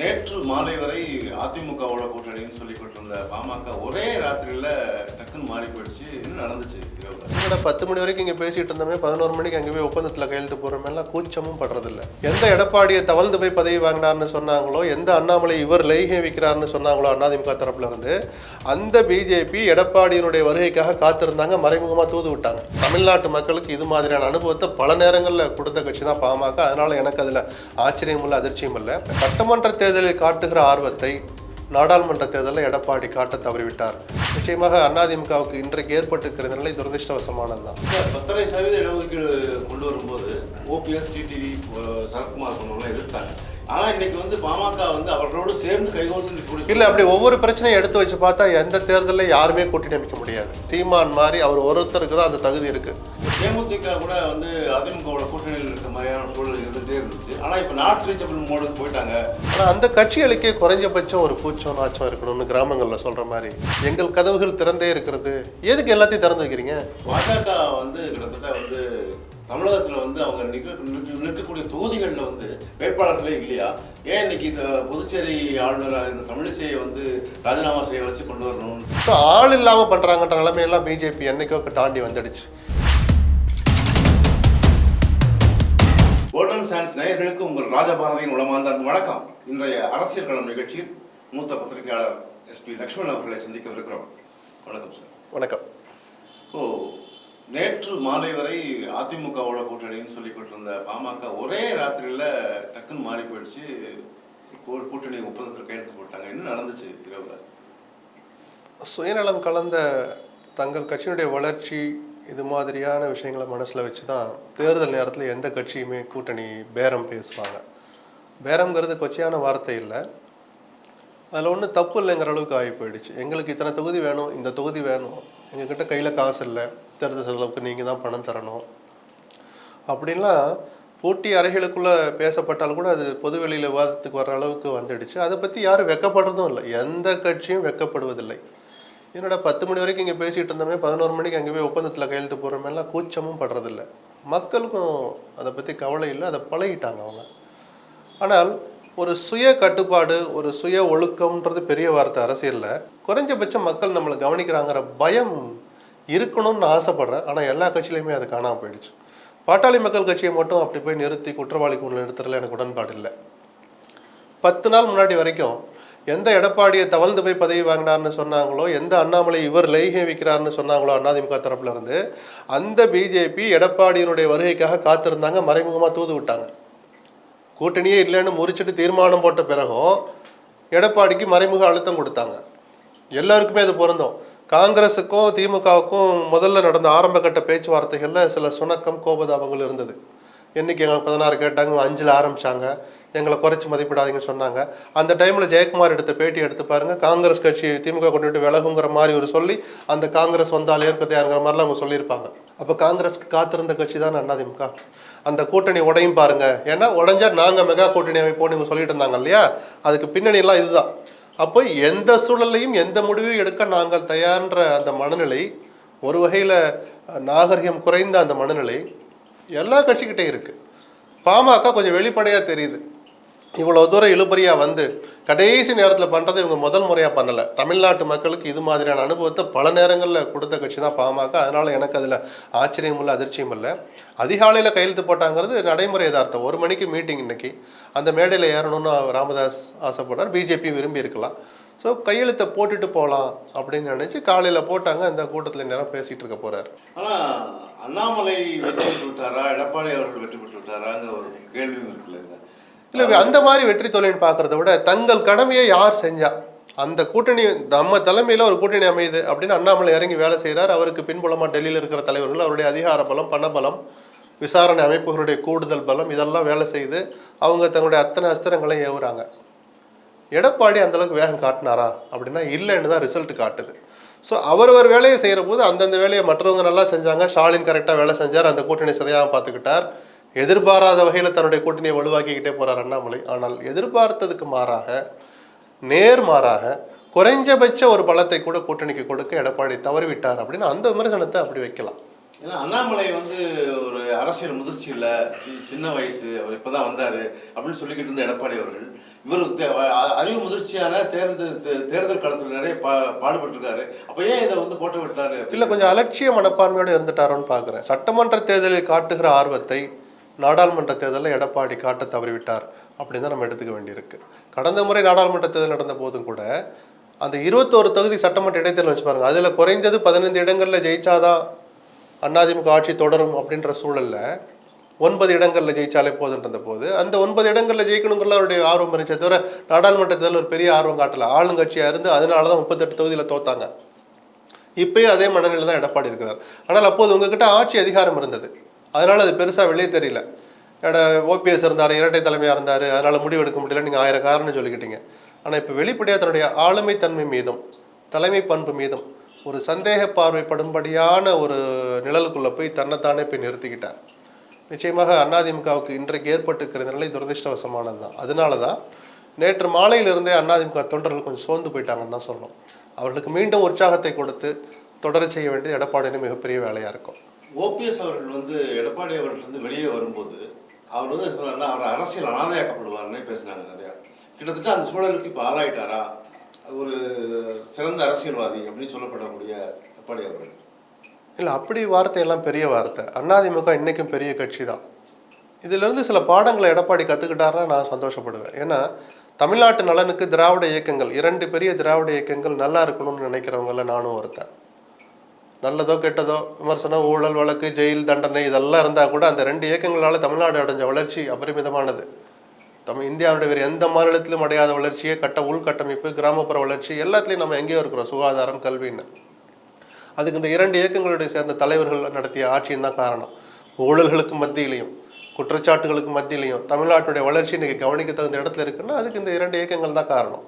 நேற்று மாலை வரை அதிமுகவோட கூட்டணின்னு சொல்லி கொண்டிருந்த பாமக ஒரே ராத்திரியில டக்குன்னு மாறி போயிடுச்சு. என்ன நடந்துச்சு இரவு? பத்து மணி வரைக்கும் இங்கே பேசிட்டு இருந்தோமே பதினோரு மணிக்கு அங்கே போய் ஒப்பந்தத்தில் கையெழுத்து போடுறமெல்லாம் கூச்சமும் படுறதில்ல. எந்த எடப்பாடியை தவழ்ந்து போய் பதவி வாங்கினார்னு சொன்னாங்களோ எந்த அண்ணாமலை இவர் லைகை வைக்கிறார்னு சொன்னாங்களோ அதிமுக தரப்புல இருந்து அந்த பிஜேபி எடப்பாடியினுடைய வருகைக்காக காத்திருந்தாங்க மறைமுகமாக தூது விட்டாங்க. தமிழ்நாட்டு மக்களுக்கு இது மாதிரியான அனுபவத்தை பல நேரங்களில் கொடுத்த கட்சி தான் பாமக. அதனால எனக்கு அதில் ஆச்சரியமும் இல்லை அதிர்ச்சியும் இல்லை. சட்டமன்ற தேர்தலில் காட்டுகிற ஆர்வத்தை நாடாளுமன்ற தேர்தலில் எடப்பாடி காட்ட தவறிவிட்டார். நிச்சயமாக அதிமுகவுக்கு இன்றைக்கு ஏற்பட்டிருக்கிற நிலை துரதிருஷ்டவசமானது தான் பத்தரை சதவீத இடஒதுக்கீடு கொண்டு வரும்போது ஓபிஎஸ் டிடிவி சரத்குமார் போன்றவங்களாம் எதிர்த்தாங்க. ஆனா இன்னைக்கு வந்து பாமக வந்து அவர்களோடு சேர்ந்து கைகோர்த்து இல்ல அப்படி ஒவ்வொரு பிரச்சனையும் எடுத்து வச்சு பார்த்தா எந்த தேர்தலில் யாருமே கூட்டணி அமைக்க முடியாது. சீமான் மாதிரி அவர் ஒருத்தருக்கு தான் அந்த தகுதி இருக்கு. தேமுதிக கூட வந்து அதிமுகவோட கூட்டணியில் இருக்க மாதிரியான சூழல் இருந்துகிட்டே இருந்துச்சு. ஆனா இப்ப நாட் ரீச்சபிள் மோடுக்கு போயிட்டாங்க. ஆனா அந்த கட்சிகளுக்கே குறைஞ்சபட்சம் ஒரு கூச்சம் நாச்சம் இருக்கணும்னு கிராமங்கள்ல சொல்ற மாதிரி எங்கள் கதவுகள் திறந்தே இருக்கிறது. எதுக்கு எல்லாத்தையும் திறந்து வைக்கிறீங்க? பாஜக வந்து கிட்டத்தட்ட வந்து தமிழகத்துல வந்து அவங்க நிற்க நிற்க- நிற்கக்கூடிய தொகுதிகளில் வந்து வேட்பாளர்களே இல்லையா? ஏன் இன்னைக்கு இந்த புதுச்சேரி ஆளுநர் இந்த தமிழிசையை வந்து ராஜினாமா செய்ய வச்சு கொண்டு வரணும்? ஸோ ஆள் இல்லாம பண்றாங்கன்ற நிலைமையெல்லாம் பிஜேபி என்னைக்கோ தாண்டி வந்துடுச்சு. கோல்டன் சான்ஸ் நேயர்களுக்கு உங்கள் ராஜபாரதியின் உளமார்ந்த வணக்கம். இன்றைய அரசியல் களம் நிகழ்ச்சியில் மூத்த பத்திரிகையாளர் எஸ்பி லக்ஷ்மண் அவர்களை சந்திக்கவிருக்கிறோம். வணக்கம் சார் வணக்கம். ஓ நேற்று மாலை வரை அதிமுகவோட கூட்டணின்னு சொல்லி கொண்டிருந்த பாமக ஒரே ராத்திரியில டக்குன்னு மாறி போயிடுச்சு. கூட்டணி ஒப்பந்தத்தில் கையெழுத்து போட்டாங்க. என்ன நடந்துச்சு இரவுல? சுயநலம் கலந்த தங்கள் கட்சியினுடைய வளர்ச்சி இது மாதிரியான விஷயங்களை மனசில் வச்சு தான் தேர்தல் நேரத்தில் எந்த கட்சியுமே கூட்டணி பேரம் பேசுவாங்க. பேரம்ங்கிறது கொச்சையான வார்த்தை இல்லை. அதில் ஒன்றும் தப்பு இல்லைங்கிற அளவுக்கு ஆகி போயிடுச்சு. எங்களுக்கு இத்தனை தொகுதி வேணும் இந்த தொகுதி வேணும். எங்ககிட்ட கையில் காசு இல்லை. தேர்தல் செலவுக்கு நீங்கள் தான் பணம் தரணும். அப்படின்லாம் போட்டி அறைகளுக்குள்ளே பேசப்பட்டால் கூட அது பொதுவெளியில் விவாதத்துக்கு வர அளவுக்கு வந்துடுச்சு. அதை பற்றி யாரும் வெக்கப்படுறதும் இல்லை. எந்த கட்சியும் வெக்கப்படுவதில்லை. என்னடா பத்து மணி வரைக்கும் இங்கே பேசிகிட்டு இருந்தோமே பதினோரு மணிக்கு அங்கே போய் ஒப்பந்தத்தில் கையெழுத்து போடுறமெல்லாம் கூச்சமும் படுறதில்ல. மக்களுக்கும் அதை பற்றி கவலை இல்லை அதை பழகிட்டாங்க அவங்க. ஆனால் ஒரு சுய கட்டுப்பாடு ஒரு சுய ஒழுக்கம்ன்றது பெரிய வார்த்தை அரசியலில். குறைஞ்சபட்சம் மக்கள் நம்மளை கவனிக்கிறாங்கிற பயம் இருக்கணும்னு ஆசைப்பட்றேன் ஆசைப்படுறேன். ஆனால் எல்லா கட்சியிலையுமே அது காணாமல் போயிடுச்சு. பாட்டாளி மக்கள் கட்சியை மட்டும் அப்படி போய் நிறுத்தி குற்றவாளி குழு நிறுத்துறதுல எனக்கு உடன்பாடு இல்லை. பத்து நாள் முன்னாடி வரைக்கும் எந்த எடப்பாடியை தவழ்ந்து போய் பதவி வாங்கினார்னு சொன்னாங்களோ எந்த அண்ணாமலை இவர் லைகை வைக்கிறார்னு சொன்னாங்களோ அதிமுக தரப்புல இருந்து அந்த பிஜேபி எடப்பாடியினுடைய வருகைக்காக காத்திருந்தாங்க மறைமுகமாக தூது விட்டாங்க. கூட்டணியே இல்லைன்னு முறிச்சிட்டு தீர்மானம் போட்ட பிறகும் எடப்பாடிக்கு மறைமுக அழுத்தம் கொடுத்தாங்க. எல்லாருக்குமே அது பொருந்தும். காங்கிரஸுக்கும் திமுகவுக்கும் முதல்ல நடந்த ஆரம்ப கட்ட பேச்சுவார்த்தைகளில் சில சுணக்கம் கோபதாபங்கள் இருந்தது. என்னைக்கு எங்களுக்கு பதினாறு கேட்டாங்க அஞ்சில் ஆரம்பித்தாங்க எங்களை குறைச்சி மதிப்பிடாதீங்கன்னு சொன்னாங்க. அந்த டைமில் ஜெயக்குமார் எடுத்த பேட்டி எடுத்து பாருங்க. காங்கிரஸ் கட்சி திமுக கொண்டுட்டு விலகுங்கிற மாதிரி ஒரு சொல்லி அந்த காங்கிரஸ் வந்தால் ஏற்கத்தையாருங்கிற மாதிரிலாம் அவங்க சொல்லியிருப்பாங்க. அப்போ காங்கிரஸ்க்கு காத்திருந்த கட்சி தான் அதிமுக அந்த கூட்டணி உடையும் பாருங்க. ஏன்னா உடஞ்சா நாங்கள் மெகா கூட்டணி அமைப்போம் இவங்க சொல்லிட்டு இருந்தாங்க இல்லையா? அதுக்கு பின்னணியெல்லாம் இதுதான். அப்போ எந்த சூழலையும் எந்த முடிவையும் எடுக்க நாங்கள் தயார்ன்ற அந்த மனநிலை ஒரு வகையில் நாகரிகம் குறைந்த அந்த மனநிலை எல்லா கட்சிக்கிட்டே இருக்குது பாமக கொஞ்சம் வெளிப்படையாக தெரியுது. இவ்வளோ தூரம் இழுபறியாக வந்து கடைசி நேரத்தில் பண்ணுறதை இவங்க முதல் முறையாக பண்ணலை. தமிழ்நாட்டு மக்களுக்கு இது மாதிரியான அனுபவத்தை பல நேரங்களில் கொடுத்த கட்சி தான் பாமக. அதனால் எனக்கு அதில் ஆச்சரியம் இல்லை அதிர்ச்சியும் இல்லை. அதிகாலையில் கையெழுத்து போட்டாங்கிறது நடைமுறை யதார்த்தம். ஒரு மணிக்கு மீட்டிங் இன்னைக்கு. அந்த மேடையில் ஏறணும்னு ராமதாஸ் ஆசைப்படுறார். பிஜேபி விரும்பி இருக்கலாம். ஸோ கையெழுத்தை போட்டுட்டு போகலாம் அப்படின்னு நினச்சி காலையில் போட்டாங்க. இந்த கூட்டத்தில் நேரம் பேசிகிட்டு இருக்க போகிறார் ஆனால் அண்ணாமலை வெற்றி பெற்று விட்டாரா? எடப்பாடி அவர்கள் வெற்றி பெற்று விட்டாராங்க ஒரு கேள்வியும் இருக்குல்ல இல்லை அந்த மாதிரி வெற்றி தொழில்னு பார்க்கறத விட தங்கள் கடமையை யார் செஞ்சா? அந்த கூட்டணி நம்ம தலைமையில் ஒரு கூட்டணி அமையுது அப்படின்னு அண்ணாமலை இறங்கி வேலை செய்கிறார் அவருக்கு பின்புலமாக டெல்லியில் இருக்கிற தலைவர்கள் அவருடைய அதிகார பலம் பணபலம் விசாரணை அமைப்புகளுடைய கூடுதல் பலம் இதெல்லாம் வேலை செய்து அவங்க தங்களுடைய அத்தனை அஸ்திரங்களையும் ஏவுறாங்க. எடப்பாடி அந்த அளவுக்கு வேகம் காட்டினாரா? அப்படின்னா இல்லைன்னு தான் ரிசல்ட் காட்டுது. ஸோ அவரவர் வேலையை செய்கிற போது அந்தந்த வேலையை மற்றவங்க நல்லா செஞ்சாங்க. ஸ்டாலின் கரெக்டாக வேலை செஞ்சார். அந்த கூட்டணி சதையாக பார்த்துக்கிட்டார். எதிர்பாராத வகையில் தன்னுடைய கூட்டணியை வலுவாக்கிக்கிட்டே போறார் அண்ணாமலை. ஆனால் எதிர்பார்த்ததுக்கு மாறாக நேர்மாறாக குறைஞ்சபட்ச ஒரு பலத்தை கூட கூட்டணிக்கு கொடுக்க எடப்பாடி தவறிவிட்டார் அப்படின்னு அந்த விமர்சனத்தை அப்படி வைக்கலாம். ஏன்னா அண்ணாமலை வந்து ஒரு அரசியல் முதிர்ச்சி இல்லை. சின்ன வயசு அவர் இப்பதான் வந்தாரு அப்படின்னு சொல்லிக்கிட்டு இருந்த எடப்பாடி அவர்கள் இவர் அறிவு முதிர்ச்சியான தேர்தல் தே- தேர்தல் களத்தில் நிறைய பா பாடுபட்டிருக்காரு. அப்ப ஏன் இதை வந்து போட்டு விட்டாரு? இல்லை கொஞ்சம் அலட்சிய மனப்பான்மையோடு இருந்துட்டாரோன்னு பார்க்குறேன் சட்டமன்ற தேர்தலில் காட்டுகிற ஆர்வத்தை நாடாளுமன்ற தேர்தலில் எடப்பாடி காட்ட தவறிவிட்டார் அப்படின்னு தான் நம்ம எடுத்துக்க வேண்டியிருக்கு. கடந்த முறை நாடாளுமன்ற தேர்தல் நடந்த போதும் கூட அந்த இருபத்தோரு தொகுதி சட்டமன்ற இடைத்தேர்தல் வச்சு பாருங்க அதில் குறைந்தது பதினைந்து இடங்களில் ஜெயிச்சாதான் அதிமுக ஆட்சி தொடரும் அப்படின்ற சூழலில் ஒன்பது இடங்களில் ஜெயிச்சாலே போதுன்ற போது அந்த ஒன்பது இடங்களில் ஜெயிக்கணுங்கிறதுல அவருடைய ஆர்வம் இருந்துச்சு தவிர நாடாளுமன்ற தேர்தல் ஒரு பெரிய ஆர்வம் காட்டல. ஆளுங்கட்சியாக இருந்து அதனால தான் முப்பத்தெட்டு தொகுதியில் தோத்தாங்க. இப்பயும் அதே மனநிலை தான் எடப்பாடி இருக்கிறார். ஆனால் அப்போது உங்ககிட்ட ஆட்சி அதிகாரம் இருந்தது. அதனால் அது பெருசாக வெளியே தெரியல. ஓபிஎஸ் இருந்தார் இரட்டை தலைமையாக இருந்தார் அதனால் முடிவு எடுக்க முடியல. நீங்கள் ஆயிரம் காரணம் சொல்லிக்கிட்டீங்க. ஆனால் இப்போ வெளிப்படையாக தன்னுடைய ஆளுமை தன்மை மீதும் தலைமை பண்பு மீதும் ஒரு சந்தேக பார்வைப்படும்படியான ஒரு நிழலுக்குள்ளே போய் தன்னைத்தானே போய் நிறுத்திக்கிட்டார். நிச்சயமாக அதிமுகவுக்கு இன்றைக்கு ஏற்பட்டிருக்கிற நிலை துரதிருஷ்டவசமானது தான் அதனால தான் நேற்று மாலையிலிருந்தே அதிமுக தொண்டர்கள் கொஞ்சம் சோர்ந்து போயிட்டாங்கன்னு தான் சொல்லணும். அவர்களுக்கு மீண்டும் உற்சாகத்தை கொடுத்து தொடர செய்ய வேண்டியது எடப்பாடியின் மிகப்பெரிய வேலையாக இருக்கும். ஓபிஎஸ் அவர்கள் வந்து எடப்பாடி அவர்கள் வந்து வெளியே வரும்போது அவர் வந்து அவர் அரசியல் அனாதையாக்கப்படுவார்னே பேசினாங்க நிறையா. கிட்டத்தட்ட அந்த சூழலுக்கு இப்போ ஆளாயிட்டாரா? ஒரு சிறந்த அரசியல்வாதி அப்படின்னு சொல்லப்படக்கூடிய எடப்பாடி அவர்கள். இல்லை அப்படி வார்த்தையெல்லாம் பெரிய வார்த்தை. அண்ணாதிமுக இன்றைக்கும் பெரிய கட்சி தான். இதிலிருந்து சில பாடங்களை எடப்பாடி கற்றுக்கிட்டாருன்னா நான் சந்தோஷப்படுவேன். ஏன்னா தமிழ்நாட்டு நலனுக்கு திராவிட இயக்கங்கள் இரண்டு பெரிய திராவிட இயக்கங்கள் நல்லா இருக்கணும்னு நினைக்கிறவங்கள நானும் ஒருத்தன். நல்லதோ கெட்டதோ விமர்சனம் ஊழல் வழக்கு ஜெயில் தண்டனை இதெல்லாம் இருந்தால் கூட அந்த ரெண்டு இயக்கங்களால் தமிழ்நாடு அடைஞ்ச வளர்ச்சி அபரிமிதமானது. தமிழ் இந்தியாவுடைய வேறு எந்த மாநிலத்திலும் அடையாத வளர்ச்சியை கட்ட உள்கட்டமைப்பு கிராமப்புற வளர்ச்சி எல்லாத்துலேயும் நம்ம எங்கேயோ இருக்கிறோம் சுகாதாரம் கல்வின்னு. அதுக்கு இந்த இரண்டு இயக்கங்களுடைய சேர்ந்த தலைவர்கள் நடத்திய ஆட்சியும் தான் காரணம். ஊழல்களுக்கு மத்தியிலையும் குற்றச்சாட்டுகளுக்கு மத்தியிலையும் தமிழ்நாட்டுடைய வளர்ச்சி இன்றைக்கி கவனிக்க தகுந்த இடத்துல இருக்குன்னா அதுக்கு இந்த இரண்டு இயக்கங்கள் தான் காரணம்.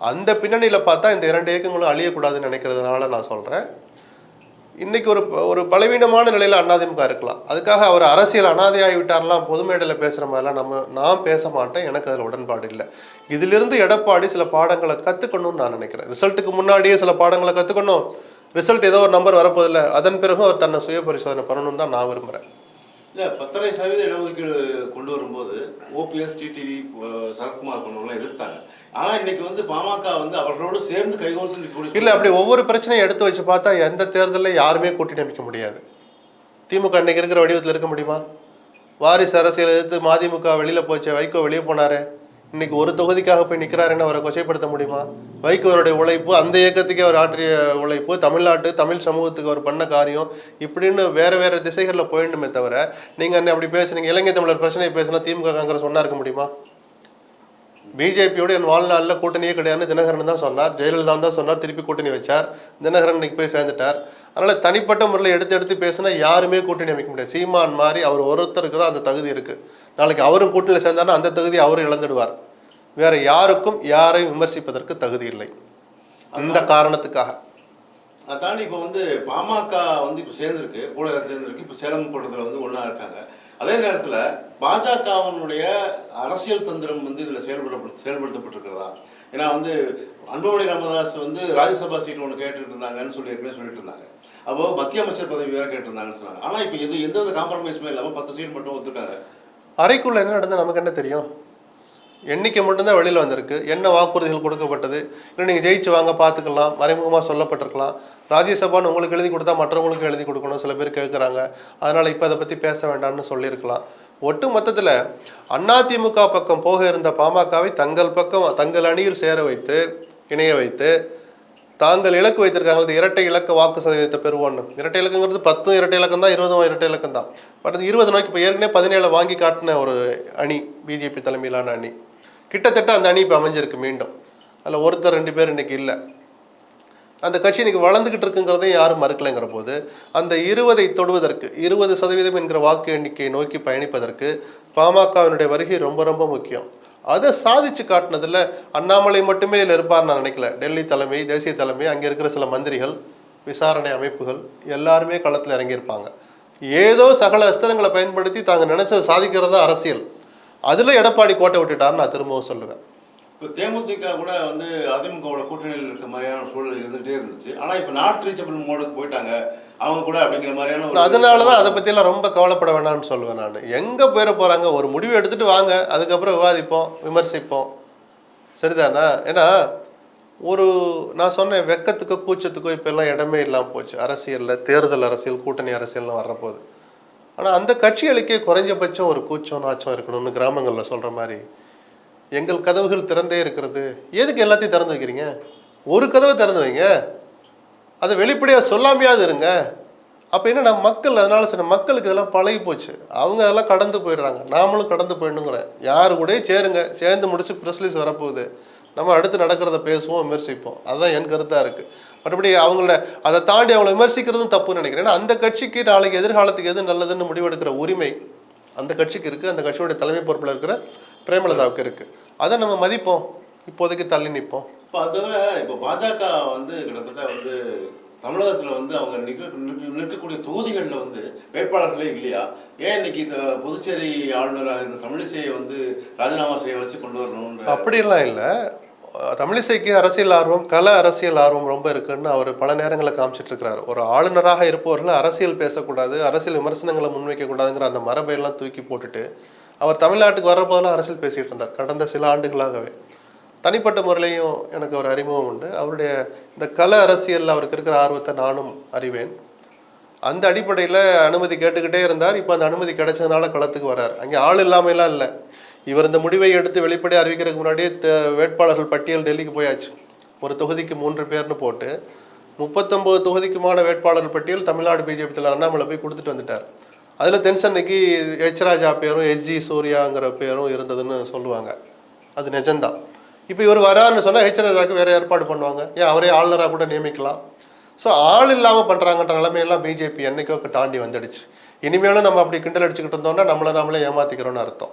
அந்த பின்னணியில் பார்த்தா இந்த இரண்டு இயக்கங்களும் அழியக்கூடாதுன்னு நினைக்கிறதுனால நான் சொல்கிறேன் இன்னைக்கு ஒரு ஒரு பலவீனமான நிலையில் அதிமுக இருக்கலாம். அதுக்காக அவர் அரசியல் அனாதையாகி விட்டார்லாம் பொது மேடையில் பேசுகிற மாதிரிலாம் நம்ம நான் பேச மாட்டேன். எனக்கு அதில் உடன்பாடு இல்லை. இதிலிருந்து எடப்பாடி சில பாடங்களை கற்றுக்கணும்னு நான் நினைக்கிறேன். ரிசல்ட்டுக்கு முன்னாடியே சில பாடங்களை கற்றுக்கணும் ரிசல்ட் ஏதோ ஒரு நம்பர் வரப்போதில்லை அதன் பிறகும் அவர் தன்னை சுய பரிசோதனை பண்ணணும்னு தான் நான் விரும்புகிறேன் இல்லை பத்தரை சதவீத இடஒதுக்கீடு கொண்டு வரும்போது ஓபிஎஸ் டிடிவி சரத்குமார் பண்ணவங்களாம் எதிர்த்தாங்க. ஆனால் இன்னைக்கு வந்து பாமக வந்து அவர்களோடு சேர்ந்து கைகோர்த்து இல்லை அப்படி ஒவ்வொரு பிரச்சனையும் எடுத்து வச்சு பார்த்தா எந்த தேர்தலில் யாருமே கூட்டணி அமைக்க முடியாது. திமுக இன்னைக்கு இருக்கிற வடிவத்தில் இருக்க முடியுமா? வாரிசு அரசியல் எதிர்த்து மதிமுக வெளியில் போச்சு வைகோ வெளியே போனாரு. இன்னைக்கு ஒரு தொகுதிக்காக போய் நிற்கிறாருன்னு அவரை கொச்சைப்படுத்த முடியுமா? வைகோருடைய உழைப்பு அந்த இயக்கத்துக்கே அவர் ஆற்றிய உழைப்பு தமிழ்நாட்டு தமிழ் சமூகத்துக்கு அவர் பண்ண காரியம் இப்படின்னு வேற வேற திசைகளில் போயிடணுமே தவிர நீங்கள் என்ன அப்படி பேசுனீங்க? இலங்கை தமிழர் பிரச்சனையை பேசினா திமுக காங்கிரஸ் ஒன்றா இருக்க முடியுமா? பிஜேபியோட என் வாழ்நாளில் கூட்டணியே கிடையாதுன்னு தினகரன் தான் சொன்னார் ஜெயலலிதா தான் சொன்னார் திருப்பி கூட்டணி வச்சார் தினகரன் இன்னைக்கு போய் சேர்ந்துட்டார். அதனால் தனிப்பட்ட முறையில் எடுத்து எடுத்து பேசினா யாருமே கூட்டணி அமைக்க முடியாது. சீமான் மாதிரி அவர் ஒருத்தருக்கு தான் அந்த தகுதி இருக்குது நாளைக்கு அவரும் கூட்டணியில் சேர்ந்தாருன்னா அந்த தகுதி அவரும் இழந்துடுவார். வேற யாருக்கும் யாரையும் விமர்சிப்பதற்கு தகுதி இல்லை. அந்த காரணத்துக்காக. அதை தாண்டி இப்போ வந்து பாமக வந்து இப்போ சேர்ந்துருக்கு கூட சேர்ந்துருக்கு. இப்போ சேலம் கூட்டத்தில் வந்து ஒன்றா இருக்காங்க. அதே நேரத்தில் பாஜகவினுடைய அரசியல் தந்திரம் வந்து இதில் செயல்பட செயல்படுத்தப்பட்டிருக்கிறதா? ஏன்னா வந்து அன்புமணி ராமதாஸ் வந்து ராஜ்யசபா சீட் ஒன்று கேட்டுட்டு இருந்தாங்கன்னு சொல்லி ஏற்கனவே சொல்லிட்டு இருந்தாங்க அப்போ மத்திய அமைச்சர் பதவி வேற கேட்டிருந்தாங்கன்னு சொன்னாங்க. ஆனால் இப்போ எது எந்த வித காம்ப்ரமைஸுமே இல்லாமல் பத்து சீட் மட்டும் ஒத்துருக்காங்க அறைக்குள்ள என்ன நடந்தது நமக்கு என்ன தெரியும்? எண்ணிக்கை மட்டும்தான் வெளியில் வந்திருக்கு. என்ன வாக்குறுதிகள் கொடுக்கப்பட்டது? இல்லை நீங்கள் ஜெயிச்சு வாங்க பார்த்துக்கலாம். மறைமுகமாக சொல்லப்பட்டிருக்கலாம். ராஜ்யசபான்னு உங்களுக்கு எழுதி கொடுத்தா மற்றவங்களுக்கு எழுதி கொடுக்கணும். சில பேர் கேட்குறாங்க அதனால் இப்போ அதை பற்றி பேச வேண்டாம்னு சொல்லியிருக்கலாம். ஒட்டு மொத்தத்தில் அதிமுக பக்கம் போக இருந்த பாமகவை தங்கள் பக்கம் தங்கள் அணியில் சேர வைத்து இணைய வைத்து தாங்கள் இலக்கு வைத்திருக்காங்க. இரட்டை இலக்க வாக்கு சதவீதத்தை பெறுவோன்னு. இரட்டை இலக்கங்கிறது பத்தும் இரட்டை இலக்கம் தான் இருபதும் இரட்டை இலக்கம் தான். பட் இந்த இருபது நோக்கி இப்போ ஏற்கனவே பதினேழு வாங்கி காட்டின ஒரு அணி பிஜேபி தலைமையிலான அணி. கிட்டத்தட்ட அந்த அணி இப்போ அமைஞ்சிருக்கு மீண்டும். அதில் ஒருத்தர் ரெண்டு பேர் இன்றைக்கி இல்லை. அந்த கட்சி இன்றைக்கி வளர்ந்துக்கிட்டு இருக்குங்கிறதையும் யாரும் மறுக்கலைங்கிற போது அந்த இருபதை தொடுவதற்கு இருபது சதவீதம் என்கிற வாக்கு எண்ணிக்கையை நோக்கி பயணிப்பதற்கு பாமகவினுடைய வருகை ரொம்ப ரொம்ப முக்கியம். அதை சாதிச்சு காட்டினதில் அண்ணாமலை மட்டுமே இதில் இருப்பார் நான் நினைக்கல. டெல்லி தலைமை தேசிய தலைமை அங்கே இருக்கிற சில மந்திரிகள் விசாரணை அமைப்புகள் எல்லாருமே களத்தில் இறங்கியிருப்பாங்க. ஏதோ சகல அஸ்திரங்களை பயன்படுத்தி தாங்க நினைச்சதை சாதிக்கிறதா அரசியல். அதில் எடப்பாடி கோட்டை விட்டுட்டாருன்னு நான் திரும்பவும் சொல்லுவேன். இப்போ தேமுதிக கூட வந்து அதிமுகவோட கூட்டணியில் இருக்க மாதிரியான சூழல் இருந்துகிட்டே இருந்துச்சு. ஆனால் இப்போ நாட் ரீச்சபிள் மோடுக்கு போயிட்டாங்க. அவங்க கூட அப்படிங்கிற மாதிரியான அதனால தான் அதை பற்றியெல்லாம் ரொம்ப கவலைப்பட வேணாம்னு சொல்லுவேன் நான். எங்கே போயிட போகிறாங்க ஒரு முடிவு எடுத்துட்டு வாங்க. அதுக்கப்புறம் விவாதிப்போம் விமர்சிப்போம். சரிதானா? ஏன்னா ஒரு நான் சொன்னேன் வெக்கத்துக்கோ கூச்சத்துக்கோ இப்போ எல்லாம் இடமே இல்லாமல் போச்சு. அரசியலில் தேர்தல் அரசியல் கூட்டணி அரசியல்னு வர்றபோது. ஆனால் அந்த கட்சிகளுக்கே குறைஞ்சபட்சம் ஒரு கூச்சம் நாச்சம் இருக்கணும்னு கிராமங்களில் சொல்கிற மாதிரி. எங்கள் கதவுகள் திறந்தே இருக்கிறது. எதுக்கு எல்லாத்தையும் திறந்து வைக்கிறீங்க? ஒரு கதவை திறந்து வைங்க. அதை வெளிப்படையாக சொல்லாமையாவது இருங்க. அப்போ என்ன நம்ம மக்கள் அதனால சொன்ன மக்களுக்கு இதெல்லாம் பழகி போச்சு. அவங்க அதெல்லாம் கடந்து போயிடுறாங்க. நாமளும் கடந்து போயிடணுங்கிறேன் யார் கூட சேருங்க. சேர்ந்து முடிச்சு ப்ரெஸ்லீஸ் வரப்போகுது. நம்ம அடுத்து நடக்கிறத பேசுவோம் விமர்சிப்போம். அதுதான் என் கருத்தாக இருக்குது மற்றபடி அவங்கள அதை தாண்டி அவங்கள விமர்சிக்கிறதும் தப்புன்னு நினைக்கிறேன். ஏன்னா அந்த கட்சிக்கு நாளைக்கு எதிர்காலத்துக்கு எது நல்லதுன்னு முடிவெடுக்கிற உரிமை அந்த கட்சிக்கு இருக்குது அந்த கட்சியோட தலைமை பொறுப்பில் இருக்கிற பிரேமலதாவுக்கு இருக்குது அதை நம்ம மதிப்போம். இப்போதைக்கு தள்ளி நிற்போம். இப்போ அதை விட இப்போ பாஜக வந்து கிட்டத்தட்ட வந்து தமிழகத்தில் வந்து அவங்க நிற்க நிற்க- நிற்கக்கூடிய தொகுதிகளில் வந்து வேட்பாளர்களே இல்லையா? ஏன் இன்னைக்கு இந்த புதுச்சேரி ஆளுநராக இந்த தமிழிசையை வந்து ராஜினாமா செய்ய வச்சு கொண்டு வரணுன்ற அப்படியெல்லாம் இல்லை. தமிழிசைக்கு அரசியல் ஆர்வம் கல அரசியல் ஆர்வம் ரொம்ப இருக்குன்னு அவர் பல நேரங்களில் காமிச்சிட்டு இருக்கிறார் ஒரு ஆளுநராக இருப்பவர்கள் அரசியல் பேசக்கூடாது அரசியல் விமர்சனங்களை முன்வைக்கக்கூடாதுங்கிற அந்த மரபையெல்லாம் தூக்கி போட்டுட்டு அவர் தமிழ்நாட்டுக்கு வரப்போதெல்லாம் அரசியல் பேசிகிட்டு இருந்தார் கடந்த சில ஆண்டுகளாகவே. தனிப்பட்ட முறையிலையும் எனக்கு ஒரு அறிமுகம் உண்டு. அவருடைய இந்த கல அரசியலில் அவருக்கு இருக்கிற ஆர்வத்தை நானும் அறிவேன். அந்த அடிப்படையில் அனுமதி கேட்டுக்கிட்டே இருந்தார். இப்போ அந்த அனுமதி கிடைச்சதுனால களத்துக்கு வரார். அங்கே ஆள் இல்லாமலாம் இல்லை. இவர் இந்த முடிவை எடுத்து வெளிப்படையாக அறிவிக்கிறதுக்கு முன்னாடியே த- வேட்பாளர்கள் பட்டியல் டெல்லிக்கு போயாச்சு. ஒரு தொகுதிக்கு மூன்று பேர்னு போட்டு முப்பத்தொம்போது தொகுதிக்குமான வேட்பாளர் பட்டியல் தமிழ்நாடு பிஜேபி தலைவர் அண்ணாமலை போய் கொடுத்துட்டு வந்துட்டார். அதில் தென்சென்னைக்கு ஹெச் ராஜா பேரும் ஹெச்ஜி சூர்யாங்கிற பேரும் இருந்ததுன்னு சொல்லுவாங்க. அது நிஜம்தான். இப்போ இவர் வராருன்னு சொன்னால் ஹெச் ராஜாவுக்கு வேறு ஏற்பாடு பண்ணுவாங்க. ஏன் அவரே ஆளுநராக கூட நியமிக்கலாம். ஸோ ஆள் இல்லாமல் பண்ணுறாங்கன்ற நிலைமையெல்லாம் பிஜேபி என்றைக்கோ தாண்டி வந்துடுச்சு. இனிமேலும் நம்ம அப்படி கிண்டல் அடிச்சுக்கிட்டு இருந்தோம்னா நம்மளை நாமளே ஏமாத்திக்கிறோம்னு அர்த்தம்.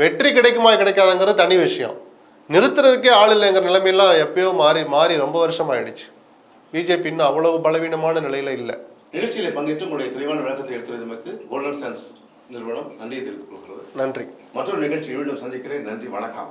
வெற்றி கிடைக்குமா கிடைக்காதுங்கிறது தனி விஷயம். நிறுத்துறதுக்கே ஆள் இல்லைங்கிற நிலைமையெல்லாம் எப்பயோ மாறி மாறி ரொம்ப வருஷம் ஆயிடுச்சு பிஜேபி இன்னும் அவ்வளவு பலவீனமான நிலையில இல்லை. நிகழ்ச்சியில் பங்கேற்று உங்களுடைய தெளிவான விளக்கத்தை எடுத்துறதுக்கு கோல்டன் சன்ஸ் நிறுவனம் நன்றியை தெரிவித்துக் கொள்கிறது. நன்றி. மற்றொரு நிகழ்ச்சி மீண்டும் சந்திக்கிறேன். நன்றி வணக்கம்.